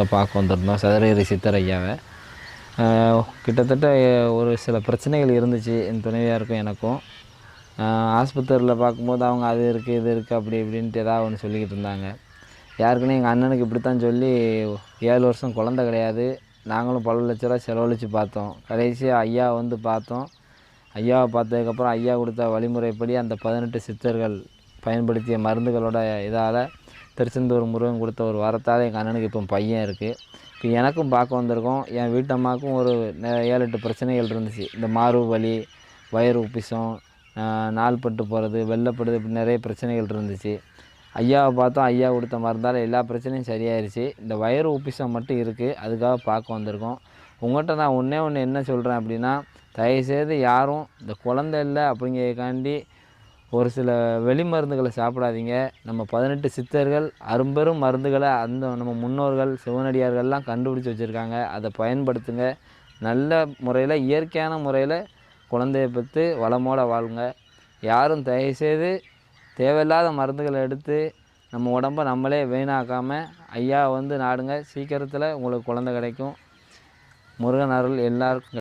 தாங்க பார்க்க வந்திருந்தோம். சதுரகிரி சித்தர் ஐயாவை. கிட்டத்தட்ட ஒரு சில பிரச்சனைகள் இருந்துச்சு. என் துணைவியாருக்கும் எனக்கும். ஆஸ்பத்திரியில் பார்க்கும்போது அவங்க அது இருக்குது இது இருக்குது அப்படி இப்படின்ட்டு ஏதாவது ஒன்று சொல்லிக்கிட்டு இருந்தாங்க. யாருக்குன்னு எங்கள் அண்ணனுக்கு இப்படித்தான் சொல்லி ஏழு வருஷம் குழந்த கிடையாது. நாங்களும் பல லட்ச ரூபா செலவழித்து பார்த்தோம். கடைசியாக ஐயா வந்து பார்த்தோம். ஐயாவை பார்த்ததுக்கப்புறம் ஐயா கொடுத்த வழிமுறைப்படி அந்த பதினெட்டு சித்தர்கள் பயன்படுத்திய மருந்துகளோட இதால் திருச்செந்தூர் முருகன் கொடுத்த ஒரு வரத்தால் எங்கள் அண்ணனுக்கு இப்போ பையன் இருக்குது இப்போ எனக்கும் பார்க்க வந்திருக்கோம். என் வீட்டம்மாக்கும் ஒரு ஏழு எட்டு பிரச்சனைகள் இருந்துச்சு. இந்த மார்பு வலி வயிறு உப்பிசம் நாள்பட்டு போகிறது வெள்ளப்படுது இப்படி நிறைய பிரச்சனைகள் இருந்துச்சு. ஐயாவை பார்த்தோம். ஐயா கொடுத்த மருந்தால் எல்லா பிரச்சனையும் சரியாயிருச்சு. இந்த வயிறு உப்பிசம் மட்டும் இருக்குது அதுக்காக பார்க்க வந்திருக்கோம். உங்கள்கிட்ட நான் ஒன்றே ஒன்று என்ன சொல்கிறேன் அப்படின்னா தயவுசெய்து யாரும் இந்த குழந்தை இல்லை அப்படிங்கிறதுக்காண்டி ஒரு சில வெளி மருந்துகளை சாப்பிடாதீங்க. நம்ம பதினெட்டு சித்தர்கள் அரும்பெரும் மருந்துகளை அந்த நம்ம முன்னோர்கள் சிவனடியார்கள்லாம் கண்டுபிடிச்சி வச்சுருக்காங்க. அதை பயன்படுத்துங்க. நல்ல முறையில் இயற்கையான முறையில் குழந்தைய பெற்று வளமோட வாழுங்க. யாரும் தயவுசெய்து தேவையில்லாத மருந்துகளை எடுத்து நம்ம உடம்ப நம்மளே வீணாக்காமல் ஐயா வந்து நாடுங்க. சீக்கிரத்தில் உங்களுக்கு குழந்தை கிடைக்கும். முருகன் அருள் எல்லாருக்கும்